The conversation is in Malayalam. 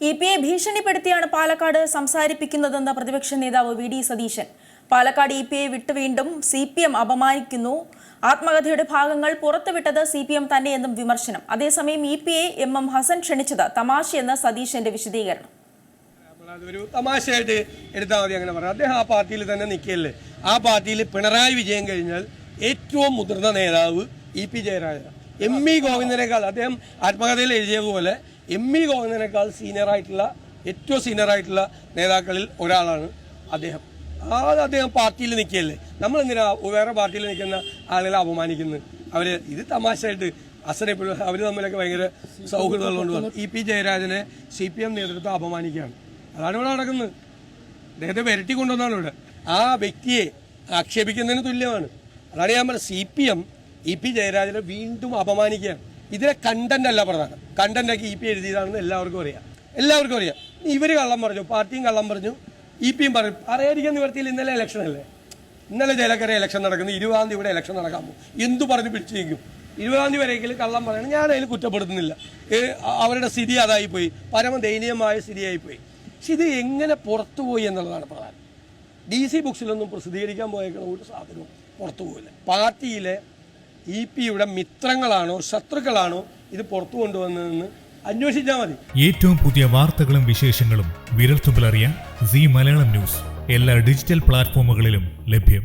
ഇ പി എ ഭീഷണിപ്പെടുത്തിയാണ് പാലക്കാട് സംസാരിപ്പിക്കുന്നതെന്ന പ്രതിപക്ഷ നേതാവ് V D Satheesan. Palakkad E P A വിട്ട് വീണ്ടും സി പി എം അപമാനിക്കുന്നു. ആത്മകഥയുടെ ഭാഗങ്ങൾ പുറത്തുവിട്ടത് സി പി എം തന്നെയെന്നും വിമർശനം. അതേസമയം E P A M M Hassan ക്ഷണിച്ചത് തമാശയെന്ന് സതീശന്റെ വിശദീകരണം. അതൊരു തമാശയായിട്ട് എടുത്താൽ മതി അങ്ങനെ പറയാം അദ്ദേഹം ആ പാർട്ടിയിൽ തന്നെ നിൽക്കുകയല്ലേ? ആ പാർട്ടിയിൽ പിണറായി വിജയൻ കഴിഞ്ഞാൽ ഏറ്റവും മുതിർന്ന നേതാവ് E P Jayaraja M E ഗോവിന്ദനേക്കാൾ അദ്ദേഹം ആത്മകഥയിൽ എഴുതിയതുപോലെ എം ഇ ഗോവിന്ദനേക്കാൾ സീനിയറായിട്ടുള്ള ഏറ്റവും സീനിയറായിട്ടുള്ള നേതാക്കളിൽ ഒരാളാണ് അദ്ദേഹം. ആ അദ്ദേഹം പാർട്ടിയിൽ നിൽക്കുകയല്ലേ? നമ്മൾ എന്തിനാ വേറെ പാർട്ടിയിൽ നിൽക്കുന്ന ആളുകളെ അപമാനിക്കുന്നത്? അവർ ഇത് തമാശയായിട്ട് അസനെ അവർ തമ്മിലൊക്കെ ഭയങ്കര സൗഹൃദമുള്ളതുകൊണ്ട് ഇ പി ജയരാജനെ സി പി എം നേതൃത്വം അപമാനിക്കുകയാണ്. അതാണ് ഇവിടെ നടക്കുന്നത്. അദ്ദേഹത്തെ വിരട്ടി കൊണ്ടുവന്നാണ് ഇവിടെ. ആ വ്യക്തിയെ ആക്ഷേപിക്കുന്നതിന് തുല്യമാണ്. അതാണ് ഞാൻ പറഞ്ഞത്. C P M E P ജയരാജനെ വീണ്ടും അപമാനിക്കുകയാണ്. ഇതിലെ കണ്ടന്റ് അല്ല പ്രധാനം. കണ്ടന്റ് ഒക്കെ ഇ പി എഴുതിയതാണെന്ന് എല്ലാവർക്കും അറിയാം. എല്ലാവർക്കും അറിയാം. ഇവർ കള്ളം പറഞ്ഞു പാർട്ടിയും കള്ളം പറഞ്ഞു ഇ പിയും പറഞ്ഞു. അറിയാതിരിക്കാൻ നിവർത്തിയിൽ ഇന്നലെ ഇലക്ഷൻ അല്ലേ? ഇന്നലെ ജലക്കര ഇലക്ഷൻ നടക്കുന്നു ഇരുപതാം തീയതി ഇലക്ഷൻ നടക്കാൻ പോകും. എന്തു പറഞ്ഞ് പിടിച്ചു നിൽക്കും ഇരുപതാം തീയതി വരെയെങ്കിലും കള്ളം പറയണം. ഞാൻ അതിൽ കുറ്റപ്പെടുത്തുന്നില്ല. അവരുടെ സ്ഥിതി അതായി പോയി പരമദയനീയമായ സ്ഥിതിയായിപ്പോയി. പക്ഷെ ഇത് എങ്ങനെ പുറത്തു പോയി എന്നുള്ളതാണ് പ്രധാനം. ഡി സി ബുക്സിലൊന്നും പ്രസിദ്ധീകരിക്കാൻ പോയേക്കണ ഒരു സാധനവും പുറത്തു പോകില്ല പാർട്ടിയിലെ ഇ പിയുടെ മിത്രങ്ങളാണോ ശത്രുക്കളാണോ ഇത് പുറത്തു കൊണ്ടുവന്നതെന്ന് അന്വേഷിച്ചാൽ മതി. ഏറ്റവും പുതിയ വാർത്തകളും വിശേഷങ്ങളും വിരൽത്തുമ്പിലറിയാൻ സി മലയാളം ന്യൂസ്. എല്ലാ ഡിജിറ്റൽ പ്ലാറ്റ്ഫോമുകളിലും ലഭ്യം.